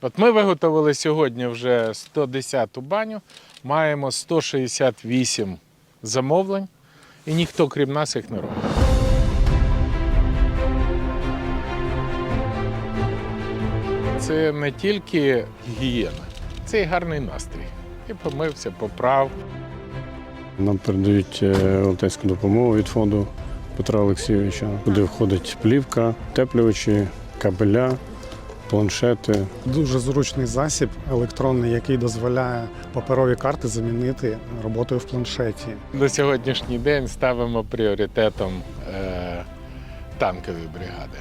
От ми виготовили сьогодні вже 110-ту баню, маємо 168 замовлень, і ніхто, крім нас, їх не робить. Це не тільки гігієна, це і гарний настрій. І помився, поправ. Нам передають е, волонтерську допомогу від фонду Петра Олексійовича, куди входить плівка, теплювачі, кабеля, планшети. Дуже зручний засіб електронний, який дозволяє паперові карти замінити роботою в планшеті. На сьогоднішній день ставимо пріоритетом е, танкові бригади.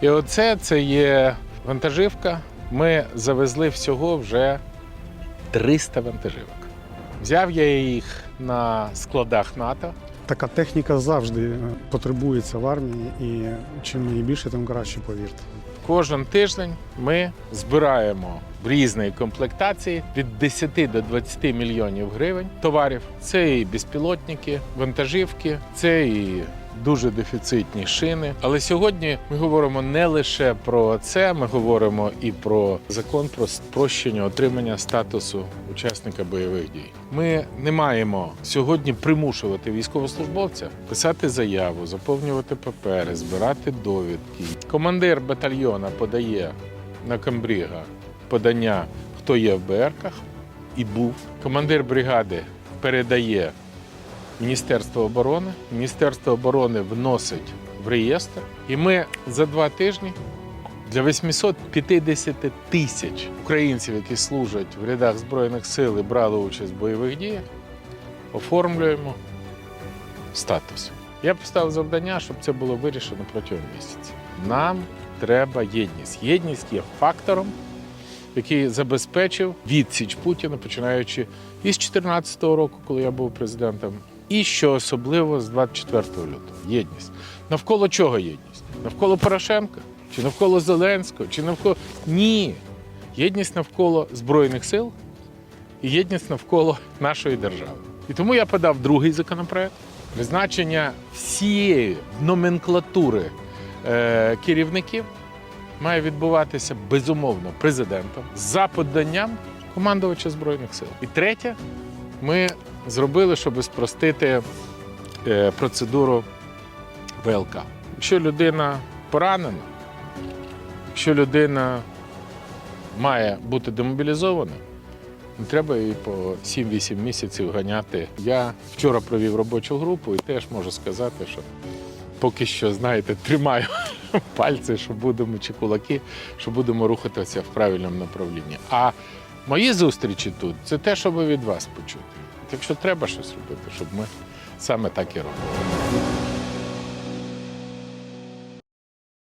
І оце це є вантажівка. Ми завезли всього вже 300 вантажівок. Взяв я їх на складах НАТО. Така техніка завжди потребується в армії, і чим її більше, тим краще, повірте. Кожен тиждень ми збираємо в різної комплектації від 10 до 20 мільйонів гривень товарів. Це і безпілотники, вантажівки, це і дуже дефіцитні шини. Але сьогодні ми говоримо не лише про це, ми говоримо і про закон про спрощення отримання статусу учасника бойових дій. Ми не маємо сьогодні примушувати військовослужбовця писати заяву, заповнювати папери, збирати довідки. Командир батальйона подає на комбріга подання, хто є в БРках і був. Командир бригади передає Міністерство оборони. Міністерство оборони вносить в реєстр. І ми за два тижні для 850 тисяч українців, які служать в рядах Збройних сил і брали участь в бойових діях, оформлюємо статус. Я поставив завдання, щоб це було вирішено протягом місяця. Нам треба єдність. Єдність є фактором, який забезпечив відсіч Путіна, починаючи із 2014 року, коли я був президентом, і що особливо з 24 лютого. Єдність. Навколо чого єдність? Навколо Порошенка? Чи навколо Зеленського? Чи навколо. Ні. Єдність навколо Збройних сил і єдність навколо нашої держави. І тому я подав другий законопроект. Призначення всієї номенклатури е, керівників має відбуватися безумовно президентом за поданням командувача Збройних сил. І третє, ми зробили, щоб спростити е, процедуру ВЛК. Якщо людина поранена, якщо людина має бути демобілізована, не треба її по 7-8 місяців ганяти. Я вчора провів робочу групу і теж можу сказати, що поки що, знаєте, тримаю пальці, що будемо чи кулаки, що будемо рухатися в правильному направлінні. А мої зустрічі тут це те, що від вас почути. Якщо треба щось робити, щоб ми саме так і робили.